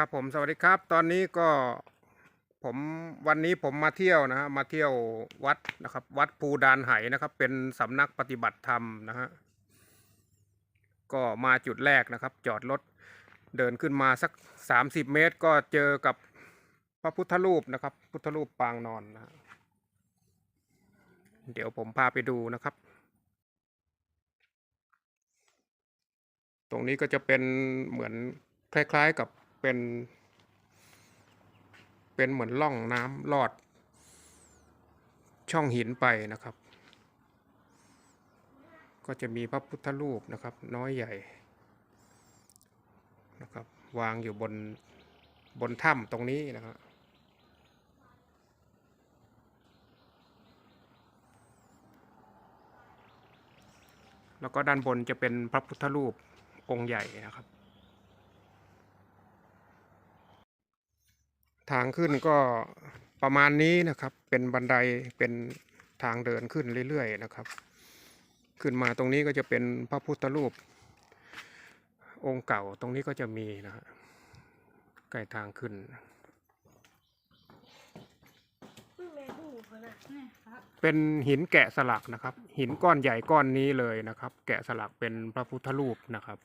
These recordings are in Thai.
ครับผมสวัสดีครับ ตอนนี้ก็ผมวันนี้ผมมาเที่ยวนะฮะมาเที่ยววัดนะครับ วัดภูดานไหนะครับ เป็นสำนักปฏิบัติธรรมนะฮะก็มาจุดแรกนะครับ จอดรถเดินขึ้นมาสักสามสิบเมตร ก็เจอกับพระพุทธรูปนะครับ พุทธรูปปางนอนนะเดี๋ยวผมพาไปดูนะครับ ตรงนี้ก็จะเป็นเหมือนคล้าย ๆ กับ เป็น เป็นเหมือนล่องน้ำลอด ช่องหินไปนะครับ ก็จะมีพระพุทธรูปนะครับ น้อยใหญ่นะครับ วางอยู่บนบนถ้ำตรงนี้นะครับแล้วก็ด้านบนจะเป็นพระพุทธรูปองค์ใหญ่นะครับ ทางขึ้นก็ประมาณนี้นะครับ เป็นบันไดเป็นทางเดินขึ้นเรื่อยๆนะครับ ขึ้นมาตรงนี้ก็จะเป็นพระพุทธรูป องค์เก่าตรงนี้ก็จะมีนะฮะใกล้ทางขึ้นเป็นหินแกะสลักนะครับ หินก้อนใหญ่ก้อนนี้เลยนะครับ แกะสลักเป็นพระพุทธรูปนะครับ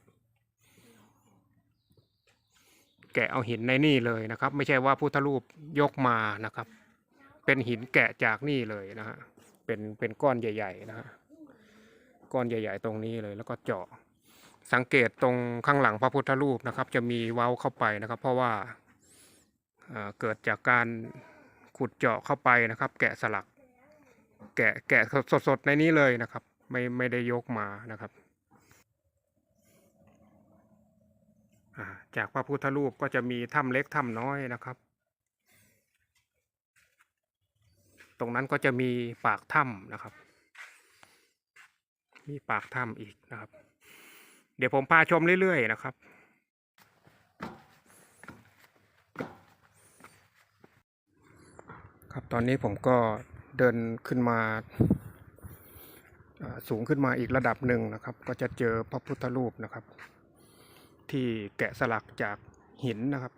แกะเอาหินในนี่เลยนะครับ ไม่ใช่ว่าพุทธรูปยกมานะครับ เป็นหินแกะจากนี่เลยนะฮะเป็นเป็นก้อนใหญ่ๆนะฮะก้อนใหญ่ ๆ ตรงนี้เลยแล้วก็เจาะสังเกตตรงข้างหลังพระพุทธรูปนะครับ จะมีเว้าเข้าไปนะครับ เพราะว่าเอ่อเกิดจากการขุดเจาะเข้าไปนะครับ แกะสลัก แกะแกะสดๆในนี้เลยนะครับ ไม่ไม่ได้ยกมานะครับอ่า จากพระพุทธรูปก็จะมีถ้ำเล็กถ้ำน้อยนะครับ ตรงนั้นก็จะมีปากถ้ำนะครับ มีปากถ้ำอีกนะครับ เดี๋ยวผมพาชมเรื่อยๆนะครับครับตอนนี้ผมก็เดินขึ้นมาอ่าสูงขึ้นมาอีกระดับหนึ่งนะครับ ก็จะเจอพระพุทธรูปนะครับ ที่แกะสลักจากหินนะครับ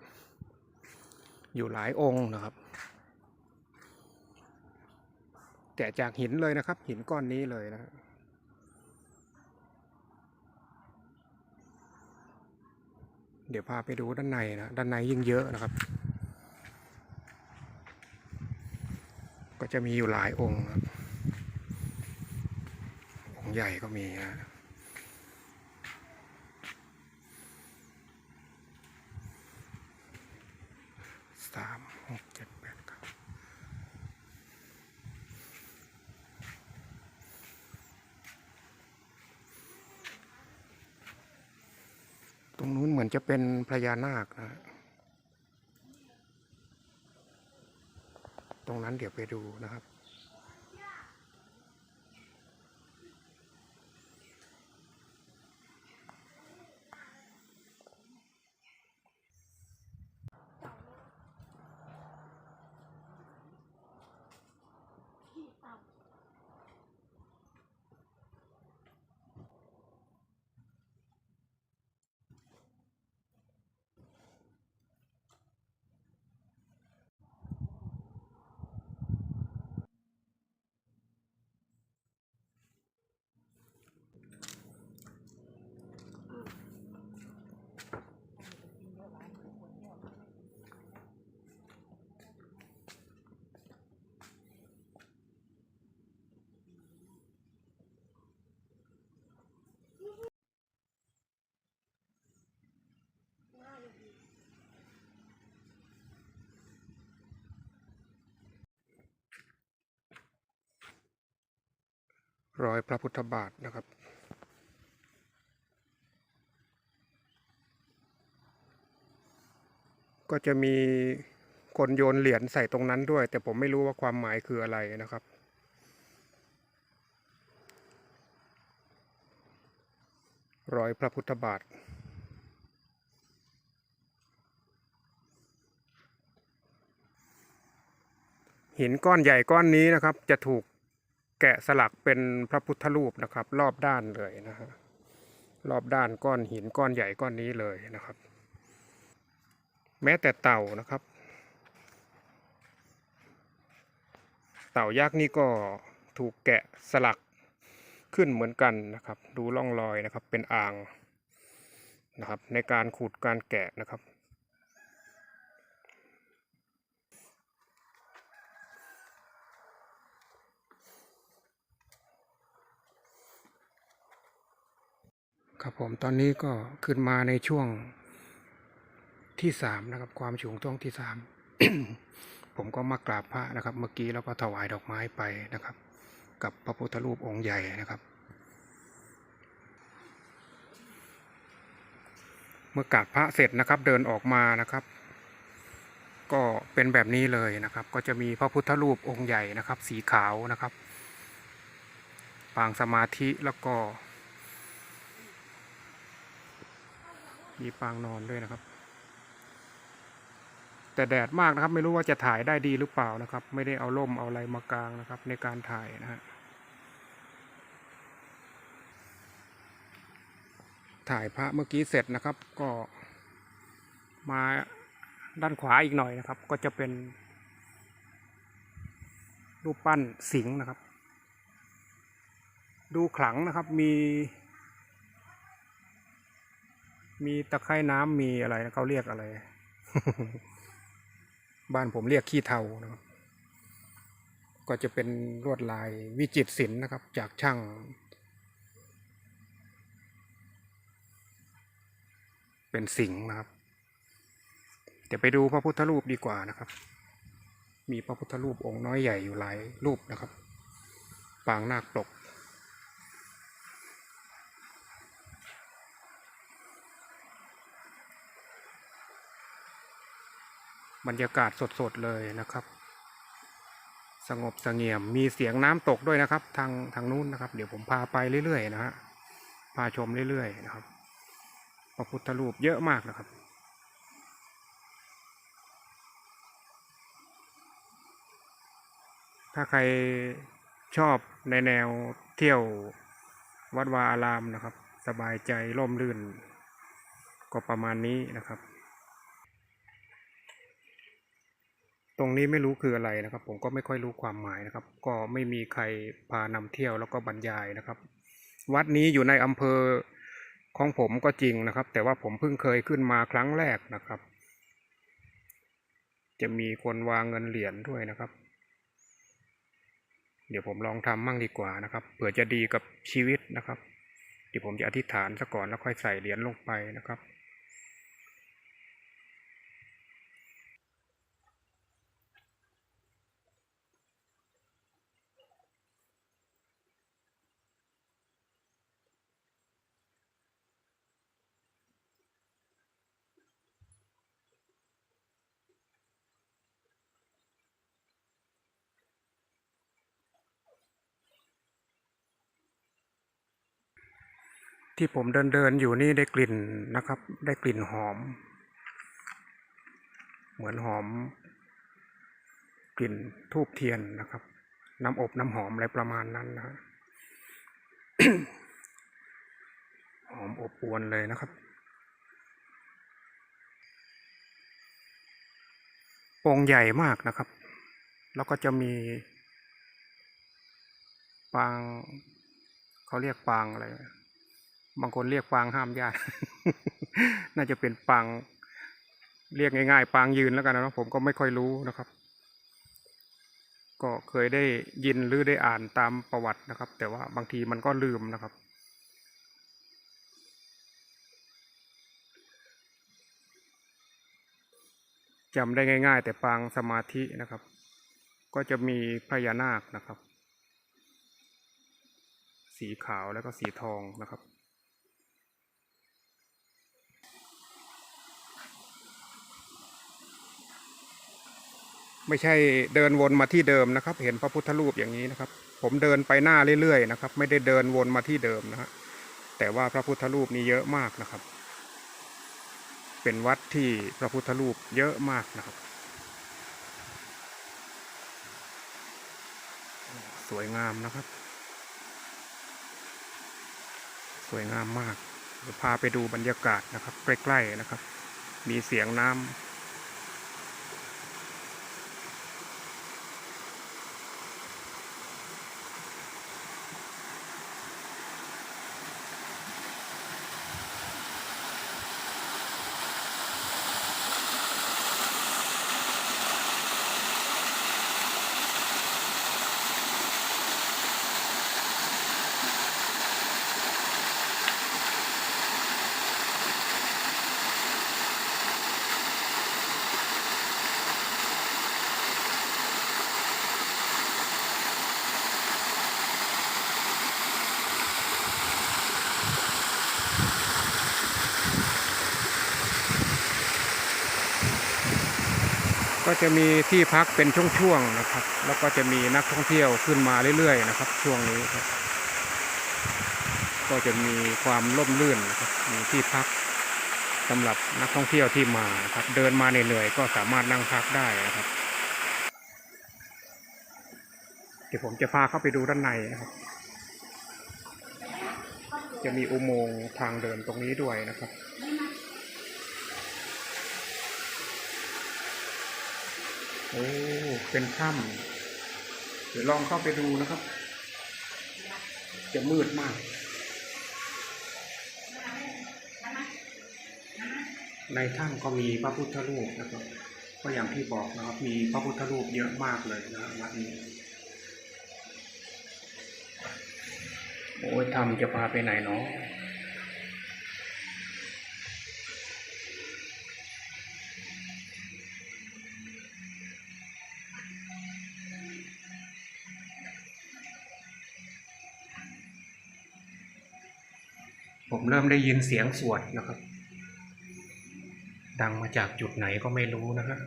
อยู่หลายองค์นะครับ แกะจากหินเลยนะครับ หินก้อนนี้เลยนะเดี๋ยวพาไปดูด้านในนะ ด้านในยิ่งเยอะนะครับ ก็จะมีอยู่หลายองค์องค์ใหญ่ก็มีนะสามหกเจ็ดแปดเก้าตรงนู้นเหมือน จะเป็นพญานาคนะตรงนั้นเดี๋ยวไปดูนะครับ รอยพระพุทธบาทนะครับ ก็จะมีคนโยนเหรียญใส่ตรงนั้นด้วย แต่ผมไม่รู้ว่าความหมายคืออะไรนะครับ รอยพระพุทธบาทหินก้อนใหญ่ก้อนนี้นะครับ จะถูก แกะสลักเป็นพระพุทธรูปนะครับ รอบด้านเลยนะฮะรอบด้านก้อนหินก้อนใหญ่ก้อนนี้เลยนะครับ แม้แต่เต่านะครับ เต่ายักษ์นี่ก็ถูกแกะสลักขึ้นเหมือนกันนะครับ ดูร่องรอยนะครับเป็นอ่างนะครับ ในการขูดการแกะนะครับ ครับผมตอนนี้ก็ขึ้นมาในช่วงที่สามนะครับ ความสูงช่วงที่สามผมก็มากราบพระนะครับ เมื่อกี้แล้วก็ถวายดอกไม้ไปนะครับ กับพระพุทธรูปองค์ใหญ่นะครับ เมื่อกราบพระเสร็จนะครับ เดินออกมานะครับ ก็เป็นแบบนี้เลยนะครับ ก็จะมีพระพุทธรูปองค์ใหญ่นะครับ สีขาวนะครับ ปางสมาธิแล้วก็ มีปางนอนด้วยนะครับ แต่แดดมากนะครับ ไม่รู้ว่าจะถ่ายได้ดีหรือเปล่านะครับ ไม่ได้เอาร่มเอาอะไรมากลางนะครับ ในการถ่ายนะฮะถ่ายพระเมื่อกี้เสร็จนะครับ ก็มาด้านขวาอีกหน่อยนะครับ ก็จะเป็น รูปปั้นสิงห์นะครับ ดูขลังนะครับมี มีตะไคร่น้ำมีอะไรนะเขาเรียกอะไร บ้านผมเรียกขี้เทานะครับ ก็จะเป็นลวดลายวิจิตรศิลป์นะครับ จากช่าง เป็นสิงห์นะครับเดี๋ยวไปดูพระพุทธรูปดีกว่านะครับ มีพระพุทธรูปองค์น้อยใหญ่อยู่หลายรูปนะครับ ปางนาคปลก บรรยากาศสดๆเลยนะครับ สงบเสงี่ยมมีเสียงน้ำตกด้วยนะครับ ทางทางนู้นนะครับ เดี๋ยวผมพาไปเรื่อยๆนะฮะพาชมเรื่อยๆนะครับพระพุทธรูปเยอะมากนะครับถ้าใครชอบในแนวเที่ยววัดวาอารามนะครับ สบายใจร่มรื่น ก็ประมาณนี้นะครับ ตรงนี้ไม่รู้คืออะไรนะครับ ผมก็ไม่ค่อยรู้ความหมายนะครับ ก็ไม่มีใครพานำเที่ยวแล้วก็บรรยายนะครับ วัดนี้อยู่ในอำเภอของผมก็จริงนะครับ แต่ว่าผมเพิ่งเคยขึ้นมาครั้งแรกนะครับ จะมีคนวางเงินเหรียญด้วยนะครับ เดี๋ยวผมลองทำมั่งดีกว่านะครับเผื่อจะดีกับชีวิตนะครับเดี๋ยวผมจะอธิษฐานซะก่อนแล้วค่อยใส่เหรียญลงไปนะครับ ที่ผมเดินเดินอยู่นี่ได้กลิ่นนะครับ ได้กลิ่นหอม เหมือนหอม กลิ่นทูบเทียนนะครับ น้ำอบน้ำหอมอะไรประมาณนั้นนะฮะหอมอบอวนเลยนะครับองค์ใหญ่มากนะครับ แล้วก็จะมี ปาง เขาเรียกปางอะไร บางคนเรียกปางห้ามญาติ น่าจะเป็นปางเรียกง่ายๆ ปางยืนแล้วกันนะผมก็ไม่ค่อยรู้นะครับ ก็เคยได้ยินหรือได้อ่านตามประวัตินะครับ แต่ว่าบางทีมันก็ลืมนะครับ จำได้ง่าย ๆ แต่ปางสมาธินะครับ ก็จะมีพญานาคนะครับ สีขาวแล้วก็สีทองนะครับ ไม่ใช่เดินวนมาที่เดิมนะครับ เห็นพระพุทธรูปอย่างนี้นะครับ ผมเดินไปหน้าเรื่อยๆนะครับ ไม่ได้เดินวนมาที่เดิมนะฮะแต่ว่าพระพุทธรูปนี้เยอะมากนะครับ เป็นวัดที่พระพุทธรูปเยอะมากนะครับ สวยงามนะครับ สวยงามมากพาไปดูบรรยากาศนะครับ ใกล้ๆนะครับ มีเสียงน้ำ ก็จะมีที่พักเป็นช่วงๆนะครับ แล้วก็จะมีนักท่องเที่ยวขึ้นมาเรื่อยๆนะครับ ช่วงนี้ครับก็จะมีความร่มรื่นนะครับมีที่พักสำหรับนักท่องเที่ยวที่มาครับ เดินมาเหนื่อยๆก็สามารถนั่งพักได้นะครับเดี๋ยวผมจะพาเข้าไปดูด้านในนะครับ จะมีอุโมงค์ทางเดินตรงนี้ด้วยนะครับ โอ้ เป็นถ้ำเดี๋ยวลองเข้าไปดูนะครับ จะมืดมาก ในถ้ำก็มีพระพุทธรูปนะครับ ก็อย่างที่บอกนะครับ มีพระพุทธรูปเยอะมากเลยนะครับวัดนี้ โอ้ยถ้ำจะพาไปไหนเนาะ เริ่มได้ยินเสียงสวดนะครับ ดังมาจากจุดไหนก็ไม่รู้นะฮะ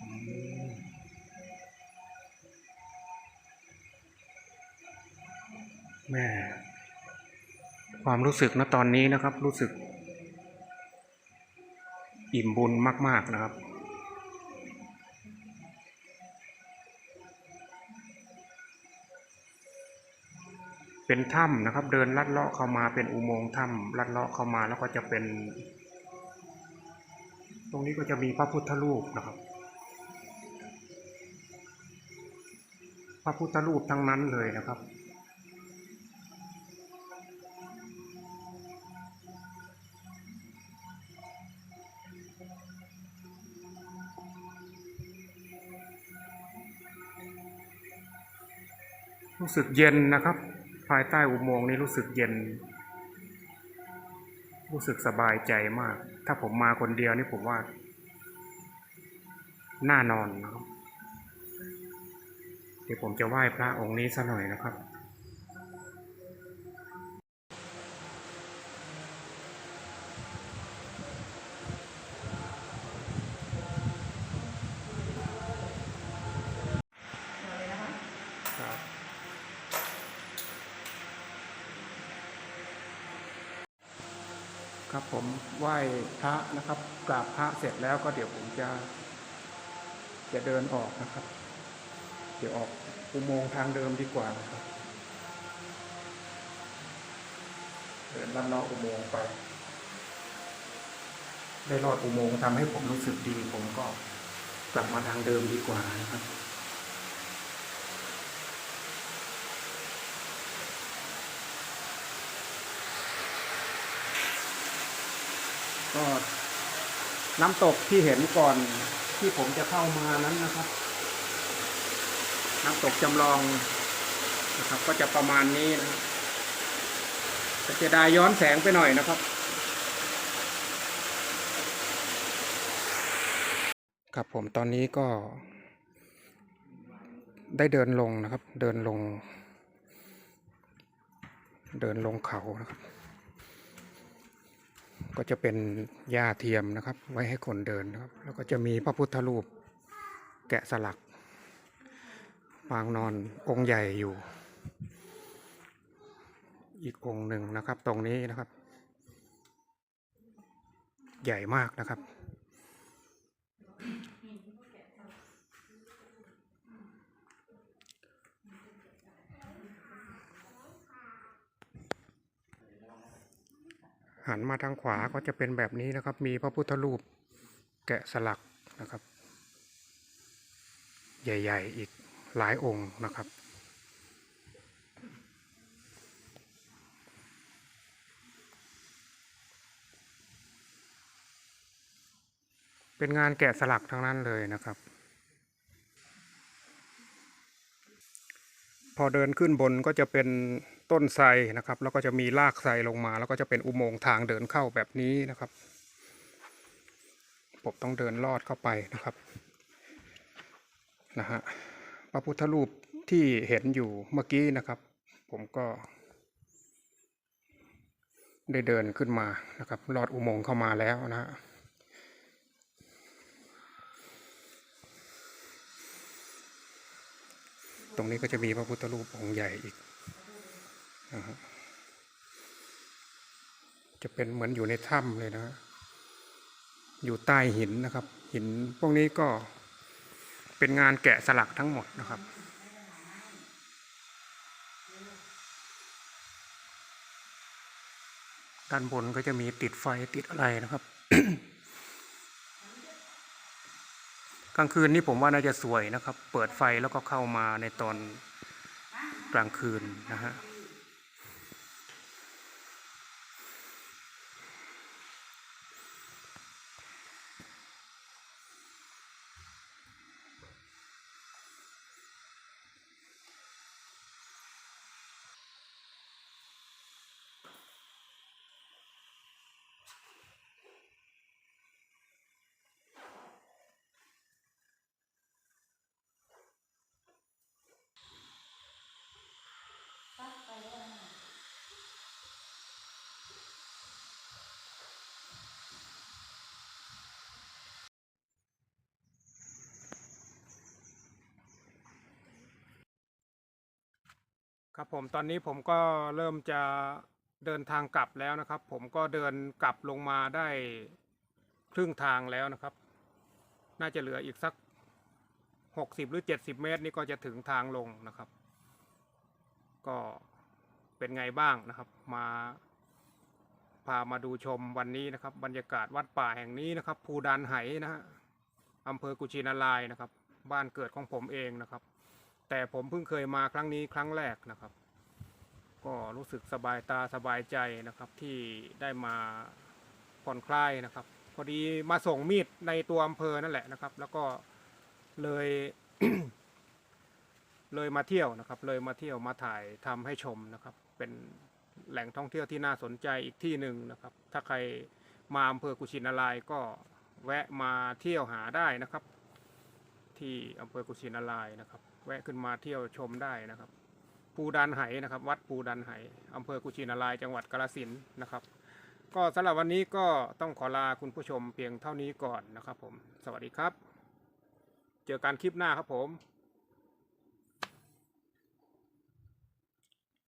อืมแม่ความรู้สึกนะตอนนี้นะครับ รู้สึก อิ่มบุญมาก ๆ นะครับ เป็นถ้ำนะครับ เดินลัดเลาะเข้ามาเป็นอุโมงค์ถ้ำลัดเลาะเข้ามาแล้วก็จะเป็น ตรงนี้ก็จะมีพระพุทธรูปนะครับ พระพุทธรูปทั้งนั้นเลยนะครับรู้สึกเย็นนะครับ ภายใต้อุโมงค์นี้รู้สึกเย็น รู้สึกสบายใจมาก ถ้าผมมาคนเดียวนี่ผมว่า น่านอนนะครับเดี๋ยวผมจะไหว้พระองค์นี้สัหน่อยนะครับ ผมไหว้พระนะครับกราบพระเสร็จแล้วก็เดี๋ยวผมจะ จะเดินออกนะครับ เดี๋ยวออกอุโมงค์ทางเดิมดีกว่านะครับเดินลัดเลาะอุโมงค์ไป ได้รอดอุโมงค์ทำให้ผมรู้สึกดี ผมก็กลับมาทางเดิมดีกว่านะครับ ก็ น้ำตกที่เห็นก่อนที่ผมจะเข้ามานั้นนะครับ น้ำตกจำลองนะครับ ก็จะประมาณนี้นะครับจะได้ย้อนแสงไปหน่อยนะครับ ครับผมตอนนี้ก็ ได้เดินลงนะครับ เดินลง เดินลงเขานะครับ ก็จะเป็นหญ้าเทียมนะครับ ไว้ให้คนเดินนะครับ แล้วก็จะมีพระพุทธรูปแกะสลักปางนอนองค์ใหญ่อยู่ อีกองค์หนึ่งนะครับ ตรงนี้นะครับ ใหญ่มากนะครับ หันมาทางขวาก็จะเป็นแบบนี้นะครับ มีพระพุทธรูปแกะสลักนะครับ ใหญ่ ๆ อีกหลายองค์นะครับ เป็นงานแกะสลักทั้งนั้นเลยนะครับ พอเดินขึ้นบนก็จะเป็น ต้นไทรนะครับ แล้วก็จะมีรากไทรลงมา แล้วก็จะเป็นอุโมงค์ทางเดินเข้าแบบนี้นะครับผมต้องเดินลอดเข้าไปนะครับนะฮะพระพุทธรูปที่เห็นอยู่เมื่อกี้นะครับ ผมก็ ได้เดินขึ้นมานะครับลอดอุโมงค์เข้ามาแล้วนะฮะตรงนี้ก็จะมีพระพุทธรูปองค์ใหญ่อีก จะเป็นเหมือนอยู่ในถ้ำเลยนะฮะอยู่ใต้หินนะครับ หินพวกนี้ก็เป็นงานแกะสลักทั้งหมดนะครับด้านบนก็จะมีติดไฟติดอะไรนะครับ กลางคืนนี่ผมว่าน่าจะสวยนะครับ เปิดไฟแล้วก็เข้ามาในตอนกลางคืนนะฮะ ครับผมตอนนี้ผมก็เริ่มจะเดินทางกลับแล้วนะครับ ผมก็เดินกลับลงมาได้ครึ่งทางแล้วนะครับ น่าจะเหลืออีกสักหกสิบหรือเจ็ดสิบเมตรนี่ก็จะถึงทางลงนะครับ ก็เป็นไงบ้างนะครับ มาพามาดูชมวันนี้นะครับ บรรยากาศวัดป่าแห่งนี้นะครับภูดานไหนะฮะอำเภอกุชินารายนะครับ บ้านเกิดของผมเองนะครับ แต่ผมเพิ่งเคยมาครั้งนี้ครั้งแรกนะครับ ก็รู้สึกสบายตาสบายใจนะครับที่ได้มาผ่อนคลายนะครับ พอดีมาส่งมีดในตัวอำเภอนั่นแหละนะครับ แล้วก็เลยเลยมาเที่ยวนะครับ เลยมาเที่ยวมาถ่ายทำให้ชมนะครับ เป็นแหล่งท่องเที่ยวที่น่าสนใจอีกที่หนึ่งนะครับ ถ้าใครมาอำเภอกุชินารายก็แวะมาเที่ยวหาได้นะครับ ที่อำเภอกุชินารายนะครับ วะขึ้นมาเที่ยวชมได้นะครับ ปูดันไหนะครับ วัดปูดันไหอำเภอกุชินารายจังหวัดกาลสินนะครับ ก็สำหรับวันนี้ก็ต้องขอลาคุณผู้ชมเพียงเท่านี้ก่อนนะครับผม สวัสดีครับ เจอกันคลิปหน้าครับผม